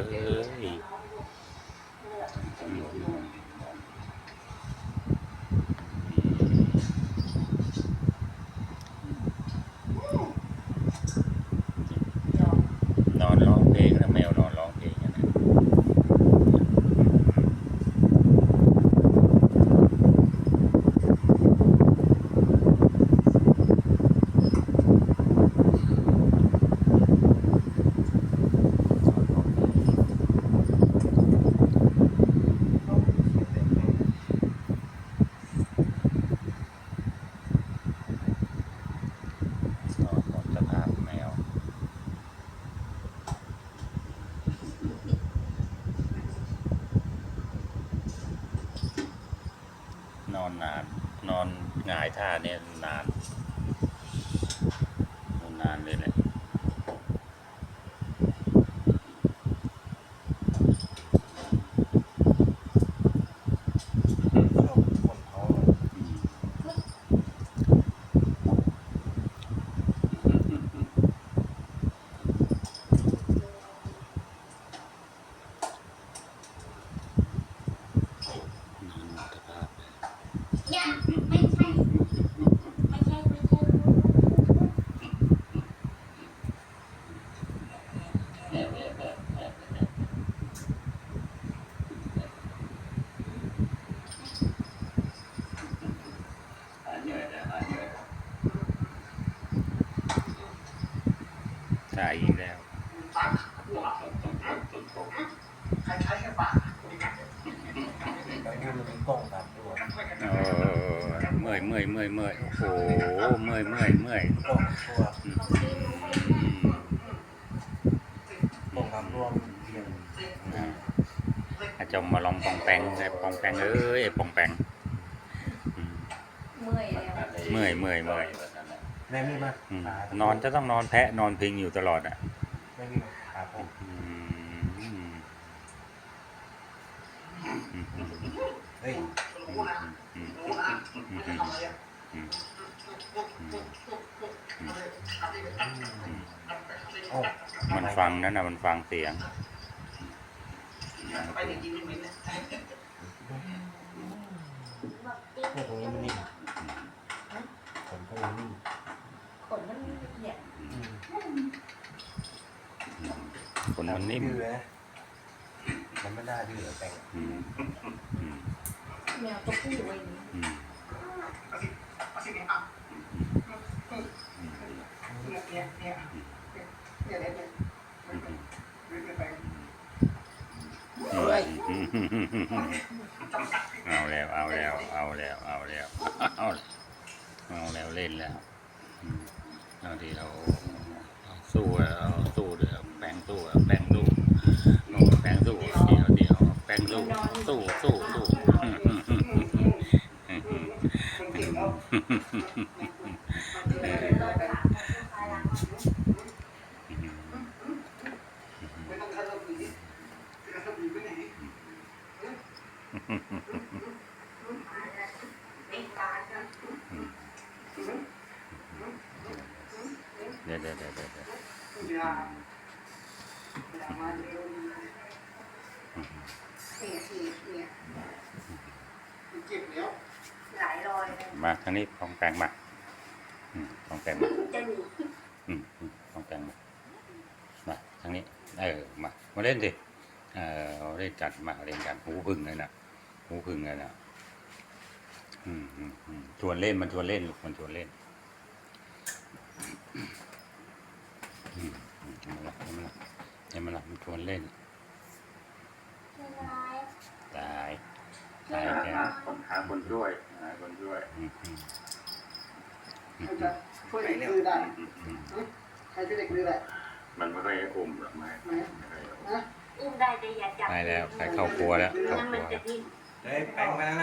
ยอืมนอนร้องเพลงนะแมวนอนร้องเพลงนะ นอนหมดสภาพแมว นอนนาน นอนหงายท่าเนี่ยนานนอนนานเลยแหละ นอนหมดสภาพ ยังไม่ใช่ ไม่ใช่ ไม่ใช่ ถ่ายอีกแล้วแล้วนี่มันมีกล้องตัดด้วยเออเมื่อยเมื่อยเมื่อยเมื่อยโอ้โหเมื่อยเมื่อยเมื่อยกล้องตัวอืมกล้องทำรวมเพียงอ่าอาจจะมาลองปองแปงไอ้ปองแปงเอ้ยไอ้ปองแปงอืมเมื่อยแล้วเมื่อยเมื่อยเมื่อย แม่มีมาอืมหานอนจะต้องนอนแพะนอนพิงอยู่ตลอดอะแม่มีมาหาผมอืมอืมอืมเฮ้ยอืมอืมอืมโอ้มันฟังนั่นนะมันฟังเสียง พวกตรงนี้มันนิ่มผมพวกนี้นิ่ม ขนมันละเอียด อืม ค นมันนิ่มดื้อนะมันไม่ได้ดื้อแต่งอืมอืมแมวตัวผู้ไว้นี้อืมเอาแล้วเอาแล้วเอาแล้วเอาแล้วเอาแล้วเอาแล้วเล่นแล้วอืมเอาดีเราเอาสู้อะเอาสู้เดี๋ยวแปลงสู้อะแปลงสู้เอาแปลงสู้เดี๋ยวเดี๋ยวแปลง สู้สู้สู้สู้เออเดี๋ยวเดี๋ยวเดี๋ยวเดี๋ยว เดี๋ยวสี่สี่เนี่ยหลายรอยเลยมาทางนี้ของแปลงมาอืมของแปลงมาจะหนีอืมอืมของแปลงมามาทางนี้เออมามาเล่นสิเออเอาเล่นจัดมาเล่นกันหูพึ่งเลยนะหูพึ่งเลยนะอืมอืมอืมชวนเล่นมันชวนเล่นลูกมันชวนเล่นอืมอืมเอามาละเอามาละเอามาละมันชวนเล่นตาย ตายแกหาคนช่วยหาคนช่วยอืมอืมช่วยเด็กดื้อได้อืมใครช่วยเด็กดื้อได้มันไม่ค่อยให้อุ้มหรอกไม่ไหมไม่ค่อยให้อุ้มนะอุ้มได้แต่อย่าจับได้แล้วใส่เข้าครัวแล้วเข้างั้นครัมันวจะดิ้นเฮ้ยแปลงมาแล้ว